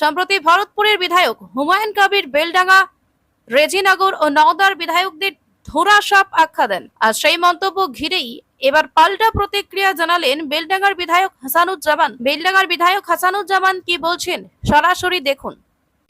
সম্প্রতি ভরতপুরের বিধায়ক হুমায়ুন কবির বেলডাঙ্গা, রেজিনগর ও নওদার বিধায়কদের ধোরা সাপ আখ্যা দেন। আর সেই মন্তব্য ঘিরেই এবার পাল্টা প্রতিক্রিয়া জানালেন বেলডাঙ্গার বিধায়ক হাসানুজ্জামান। বেলডাঙ্গার বিধায়ক হাসানুজ্জামান কি বলছেন, সরাসরি দেখুন।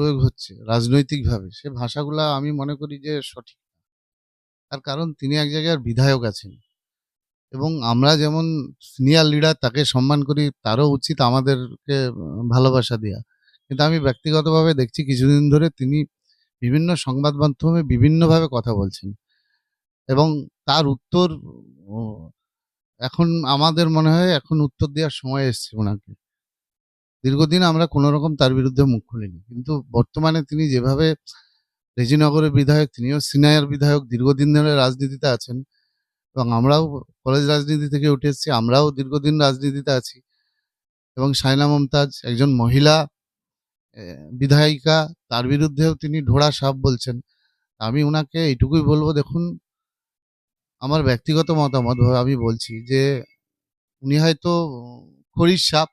প্রয়োগ হচ্ছে রাজনৈতিকভাবে, সে ভাষাগুলা আমি মনে করি যে সঠিক তার কারণ তিনি এক জায়গার বিধায়ক আছেন। এবং আমরা যেমন সিনিয়র লিডার তাকে সম্মান করি, তারও উচিত আমাদেরকে ভালোবাসা দেওয়া কিন্তু আমি ব্যক্তিগতভাবে দেখছি কিছুদিন ধরে তিনি বিভিন্ন সংবাদ মাধ্যমে বিভিন্নভাবে কথা বলছেন। এবং তার উত্তর এখন আমাদের মনে হয় এখন উত্তর দেওয়ার সময় এসছে ওনাকে। দীর্ঘদিন আমরা কোনো রকম তার বিরুদ্ধে মুখ খুলিনি। কিন্তু বর্তমানে তিনি যেভাবে রেজিনগরের বিধায়ক, তিনিও সিনায়ার বিধায়ক, দীর্ঘদিন ধরে রাজনীতিতে আছেন এবং আমরাও কলেজ রাজনীতি থেকে উঠে এসেছি, আমরাও দীর্ঘদিন রাজনীতিতে আছি এবং সাইনা মমতাজ একজন মহিলা বিধায়িকা, তার বিরুদ্ধেও তিনি ঢোড়া সাপ বলছেন। আমি ওনাকে এইটুকুই বলব, দেখুন, আমার ব্যক্তিগত মতামত আমি বলছি যে উনি হয়তো খড়ির সাপ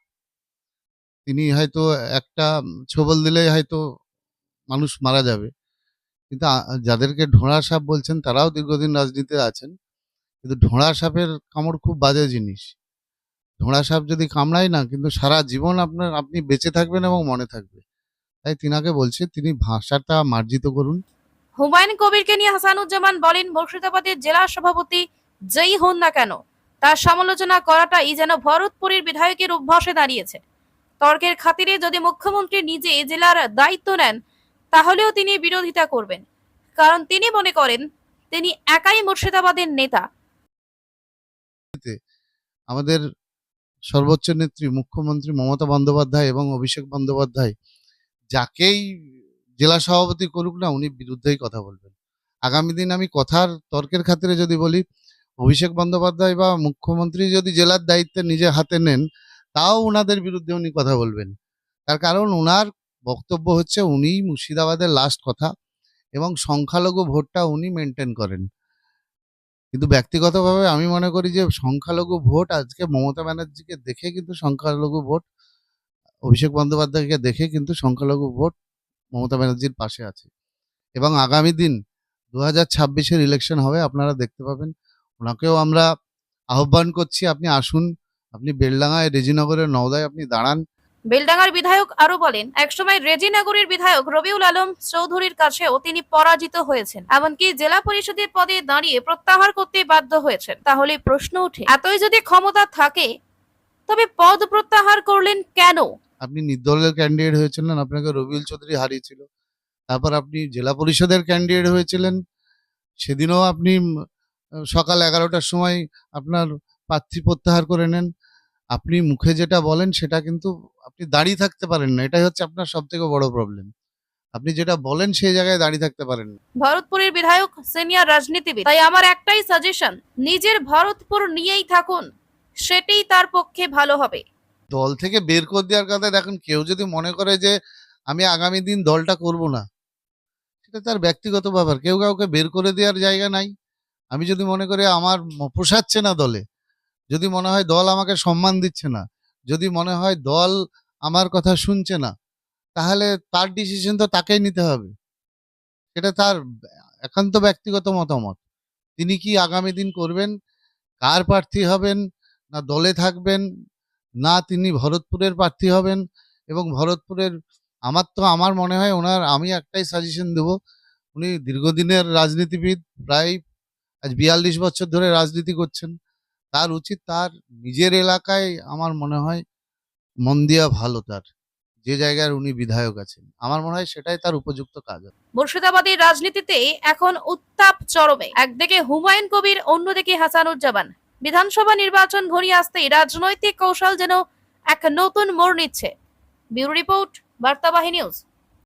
তিনি হয়তো একটা ছবল দিলেই হয়তো মানুষ মারা যাবে। কিন্তু যাদেরকে ঢোঁড়া সাপ বলছেন, তারাও দীর্ঘদিন রাজনীতিতে আছেন। কিন্তু ঢোঁড়া সাপের কামড় খুব বাজে জিনিস। ঢোঁড়া সাপ যদি কামড়ায় না, কিন্তু সারা জীবন আপনার, আপনি বেঁচে থাকবেন এবং মনে থাকবে। তাই তিনাকে বলছে, তিনি ভাষাটা মার্জিত করুন। হুমায়ুন কবিরকে নিয়ে হাসানুজ্জামান বলেন, মুর্শিদাবাদের জেলা সভাপতি যেই হন না কেন, তার সমালোচনা করাটাই যেন ভরতপুরের বিধায়কের অভ্যাসে দাঁড়িয়েছে। তর্কের খাতিরে যদি মুখ্যমন্ত্রী নিজে জেলার দায়িত্ব নেন, তাহলেও তিনি বিরোধিতা করবেন। কারণ তিনি মনে করেন, তিনি একাই মুর্শিদাবাদের নেতা। আমাদের সর্বোচ্চ নেত্রী মুখ্যমন্ত্রী মমতা বন্দ্যোপাধ্যায় এবং অভিষেক বন্দ্যোপাধ্যায় যাকেই জেলা সভাপতি করুক না, উনি বিরুদ্ধেই কথা বলবেন। আগামী দিন আমি কথার তর্কের খাতিরে যদি বলি, অভিষেক বন্দ্যোপাধ্যায় বা মুখ্যমন্ত্রী যদি জেলার দায়িত্ব নিজে হাতে নেন তাও ওনাদের বিরুদ্ধে উনি কথা বলবেন। তার কারণ ওনার বক্তব্য হচ্ছে উনিই মুর্শিদাবাদের লাস্ট কথা এবং সংখ্যালঘু ভোটটা উনি মেনটেন করেন। কিন্তু ব্যক্তিগতভাবে আমি মনে করি যে সংখ্যালঘু ভোট আজকে মমতা ব্যানার্জিকে দেখে কিন্তু সংখ্যালঘু ভোট, অভিষেক বন্দ্যোপাধ্যায়কে দেখে কিন্তু সংখ্যালঘু ভোট মমতা ব্যানার্জির পাশে আছে। এবং আগামী দিন দু হাজার ছাব্বিশের ইলেকশন হবে, আপনারা দেখতে পাবেন। ওনাকেও আমরা আহ্বান করছি, আপনি আসুন আপনি বেলডাঙায় রেজিনগরের নওদায় আপনি দাঁড়ান। বেলডাঙ্গার বিধায়ক আরও বলেন একসময় রেজিনগরের বিধায়ক রবিউল আলম চৌধুরীর কাছেও তিনি পরাজিত হয়েছেন এমনকি জেলা পরিষদের পদে দাঁড়িয়ে প্রত্যাহার করতে বাধ্য হয়েছেন। তাহলে প্রশ্ন ওঠে এতই যদি ক্ষমতা থাকে তবে পদ প্রত্যাহার করলেন কেন? আপনি নির্দলের ক্যান্ডিডেট হয়েছিলেন আপনাকে রবিউল চৌধুরী হারিয়েছিল। তারপর আপনি জেলা পরিষদের ক্যান্ডিডেট হয়েছিলেন। সেদিনও আপনি সকাল এগারোটার সময় আপনার প্রার্থী প্রত্যাহার করে নেন। আপনি মুখে যেটা বলেন সেটা কিন্তু আপনি দাঁড়িয়ে থাকতে পারেন না। এটাই হচ্ছে আপনার সব থেকে বড় প্রবলেম আপনি যেটা বলেন সেই জায়গায় দাঁড়িয়ে থাকতে পারেন না। ভরতপুরের বিধায়ক সিনিয়র রাজনীতিবিদ তাই আমার একটাই সাজেশন নিজের ভরতপুর নিয়েই থাকুন। সেটাই তার পক্ষে ভালো হবে। দল থেকে বের করে দেওয়ার কথা দেখুন কেউ যদি মনে করে যে আমি আগামী দিন দলটা করব না সেটা তার ব্যক্তিগত ব্যাপার। কেউ কাউকে বের করে দেওয়ার জায়গা নাই। আমি যদি মনে করি আমার পোষাচ্ছে না দলে যদি মনে হয় দল আমাকে সম্মান দিচ্ছে না, যদি মনে হয় দল আমার কথা শুনছে না, তাহলে তার ডিসিশন তো তাকেই নিতে হবে। সেটা তার একান্ত ব্যক্তিগত মতামত। তিনি কি আগামী দিন করবেন, কার প্রার্থী হবেন, না দলে থাকবেন, না তিনি ভরতপুরের প্রার্থী হবেন? এবং ভরতপুরের, আমার তো আমার মনে হয় ওনার, আমি একটাই সাজেশন দেব, উনি দীর্ঘদিনের রাজনীতিবিদ, প্রায় আজ বিয়াল্লিশ বছর ধরে রাজনীতি করছেন। তার উচিত তার নিজের এলাকায় আমার মনে হয় মন দেওয়া ভালো তার। যে জায়গায় উনি বিধায়ক আছেন। আমার মনে হয় সেটাই তার উপযুক্ত কাজ। মুর্শিদাবাদের রাজনীতিতে এখন উত্তাপ চরমে। একদিকে হুমায়ুন কবির, অন্যদিকে হাসানুজ্জামান। বিধানসভা নির্বাচন ঘনিয়ে আসতেই রাজনৈতিক কৌশল যেন এক নতুন মোড় নিচ্ছে। Bureau report Bartabahi news.